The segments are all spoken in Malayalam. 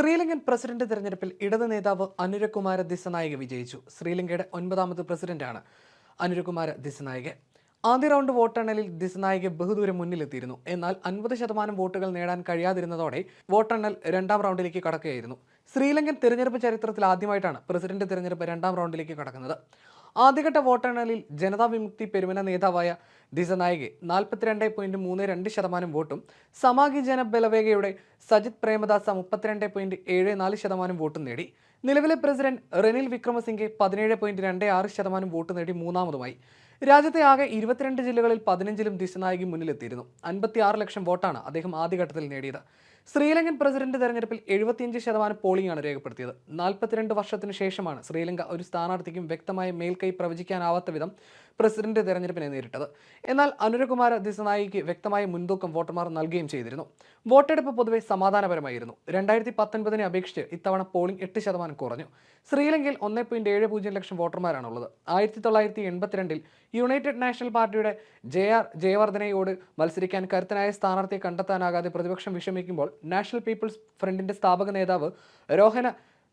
ശ്രീലങ്കൻ പ്രസിഡന്റ് തെരഞ്ഞെടുപ്പിൽ ഇടത് നേതാവ് അനുരകുമാര ദിസനായിക വിജയിച്ചു. ശ്രീലങ്കയുടെ ഒൻപതാമത് പ്രസിഡന്റാണ് അനുരകുമാര ദിസനായിക. ആദ്യ റൗണ്ട് വോട്ടെണ്ണലിൽ ദിസനായിക ബഹുദൂരം മുന്നിലെത്തിയിരുന്നു. എന്നാൽ അൻപത് ശതമാനം വോട്ടുകൾ നേടാൻ കഴിയാതിരുന്നതോടെ വോട്ടെണ്ണൽ രണ്ടാം റൗണ്ടിലേക്ക് കടക്കുകയായിരുന്നു. ശ്രീലങ്കൻ തിരഞ്ഞെടുപ്പ് ചരിത്രത്തിൽ ആദ്യമായിട്ടാണ് പ്രസിഡന്റ് തിരഞ്ഞെടുപ്പ് രണ്ടാം റൗണ്ടിലേക്ക് കടക്കുന്നത്. ആദ്യഘട്ട വോട്ടെണ്ണലിൽ ജനതാ വിമുക്തി പെരുമന നേതാവായ ദിസനായികെ നാൽപ്പത്തിരണ്ട് പോയിന്റ് മൂന്ന് രണ്ട് ശതമാനം വോട്ടും സമാഗി ജന ബലവേഗയുടെ സജിത് പ്രേമദാസ മുപ്പത്തിരണ്ട് പോയിന്റ് ഏഴ് നാല് ശതമാനം വോട്ടും നേടി. നിലവിലെ പ്രസിഡന്റ് റെനിൽ വിക്രമസിംഗെ പതിനേഴ് പോയിന്റ് രണ്ട് ആറ് ശതമാനം വോട്ട് നേടി മൂന്നാമതുമായി. രാജ്യത്തെ ആകെ ഇരുപത്തിരണ്ട് ജില്ലകളിൽ പതിനഞ്ചിലും ദിശനായകി മുന്നിലെത്തിയിരുന്നു. അൻപത്തിയാറ് ലക്ഷം വോട്ടാണ് അദ്ദേഹം ആദ്യഘട്ടത്തിൽ നേടിയത്. ശ്രീലങ്കൻ പ്രസിഡന്റ് തെരഞ്ഞെടുപ്പിൽ എഴുപത്തിയഞ്ച് ശതമാനം പോളിംഗ് ആണ് രേഖപ്പെടുത്തിയത്. നാൽപ്പത്തിരണ്ട് വർഷത്തിനു ശേഷമാണ് ശ്രീലങ്ക ഒരു സ്ഥാനാർത്ഥിക്കും വ്യക്തമായ മേൽക്കൈ പ്രവചിക്കാനാവാത്ത വിധം പ്രസിഡന്റ് തെരഞ്ഞെടുപ്പിനെ നേരിട്ടത്. എന്നാൽ അനുരകുമാര ദിസനായിക്ക് വ്യക്തമായ മുൻതൂക്കം വോട്ടർമാർ നൽകുകയും ചെയ്തിരുന്നു. വോട്ടെടുപ്പ് പൊതുവെ സമാധാനപരമായിരുന്നു. രണ്ടായിരത്തി പത്തൊൻപതിനെ അപേക്ഷിച്ച് ഇത്തവണ പോളിംഗ് എട്ട് ശതമാനം കുറഞ്ഞു. ശ്രീലങ്കയിൽ ഒന്നേ പോയിന്റ് ഏഴ് പൂജ്യം ലക്ഷം വോട്ടർമാരാണുള്ളത്. ആയിരത്തി തൊള്ളായിരത്തി എൺപത്തിരണ്ടിൽ യുണൈറ്റഡ് നാഷണൽ പാർട്ടിയുടെ ജെ ആർ ജയവർദ്ധനയോട് മത്സരിക്കാൻ കരുത്തനായ സ്ഥാനാർത്ഥിയെ കണ്ടെത്താനാകാതെ പ്രതിപക്ഷം വിഷമിക്കുമ്പോൾ നാഷണൽ പീപ്പിൾസ് ഫ്രണ്ടിന്റെ സ്ഥാപക നേതാവ് രോഹന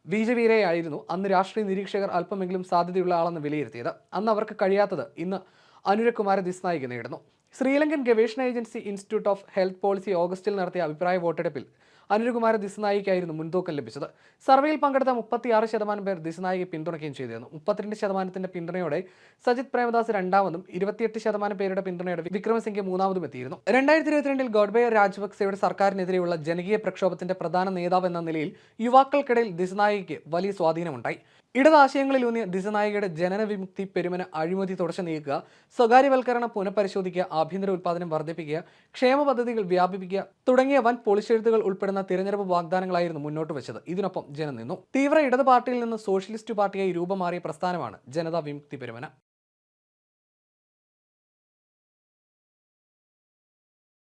ബീജവീരയായിരുന്നു അന്ന് രാഷ്ട്രീയ നിരീക്ഷകർ അല്പമെങ്കിലും സാധ്യതയുള്ള ആളെന്ന് വിലയിരുത്തിയത്. അന്ന് അവർക്ക് കഴിയാത്തത് ഇന്ന് അനുരകുമാര ദിസ്നായിക നേടുന്നു. ശ്രീലങ്കൻ ഗവേഷണ agency institute of health policy ഓഗസ്റ്റിൽ നടത്തിയ അഭിപ്രായ വോട്ടെടുപ്പിൽ അനുരകുമാര ദിസ്നായിക്കായിരുന്നു മുൻതൂക്കം ലഭിച്ചത്. സർവേയിൽ പങ്കെടുത്ത മുപ്പത്തിയാറ് ശതമാനം പേർ ദിസ്നായിയെ പിന്തുണയ്ക്കുകയും ചെയ്തിരുന്നു. മുപ്പത്തിരണ്ട് ശതമാനത്തിന്റെ പിന്തുണയോടെ സജിത് പ്രേമദാസ് രണ്ടാമതും ഇരുപത്തിയെട്ട് ശതമാനം പേരുടെ പിന്തുണയോടെ വിക്രമസിംഗെ മൂന്നാമതും എത്തിയിരുന്നു. രണ്ടായിരത്തി ഇരുപത്തിരണ്ടിൽ ഗോഡ്ബയർ രാജപക്സെയുടെ സർക്കാരിനെതിരെയുള്ള ജനകീയ പ്രക്ഷോഭത്തിന്റെ പ്രധാന നേതാവ് എന്ന നിലയിൽ യുവാക്കൾക്കിടയിൽ ദിസ്നായിക്ക് വലിയ സ്വാധീനമുണ്ടായി. ഇടതാശയങ്ങളിലൂന്നിയ ദിശനായികയുടെ ജനന വിമുക്തി പെരുമന അഴിമതി തുടച്ചു നീക്കുക സ്വകാര്യവൽക്കരണം പുനഃപരിശോധിക്കുക ആഭ്യന്തര ഉൽപ്പാദനം വർദ്ധിപ്പിക്കുക ക്ഷേമ പദ്ധതികൾ വ്യാപിപ്പിക്കുക തുടങ്ങിയ വൻ പൊളിച്ചെഴുത്തുകൾ ഉൾപ്പെടുന്ന തിരഞ്ഞെടുപ്പ് വാഗ്ദാനങ്ങളായിരുന്നു മുന്നോട്ട് വെച്ചത്. ഇതിനൊപ്പം ജനം നിന്നു. തീവ്ര ഇടത് പാർട്ടിയിൽ നിന്ന് സോഷ്യലിസ്റ്റ് പാർട്ടിയായി രൂപമാറിയ പ്രസ്ഥാനമാണ് ജനതാ വിമുക്തി പെരുമന.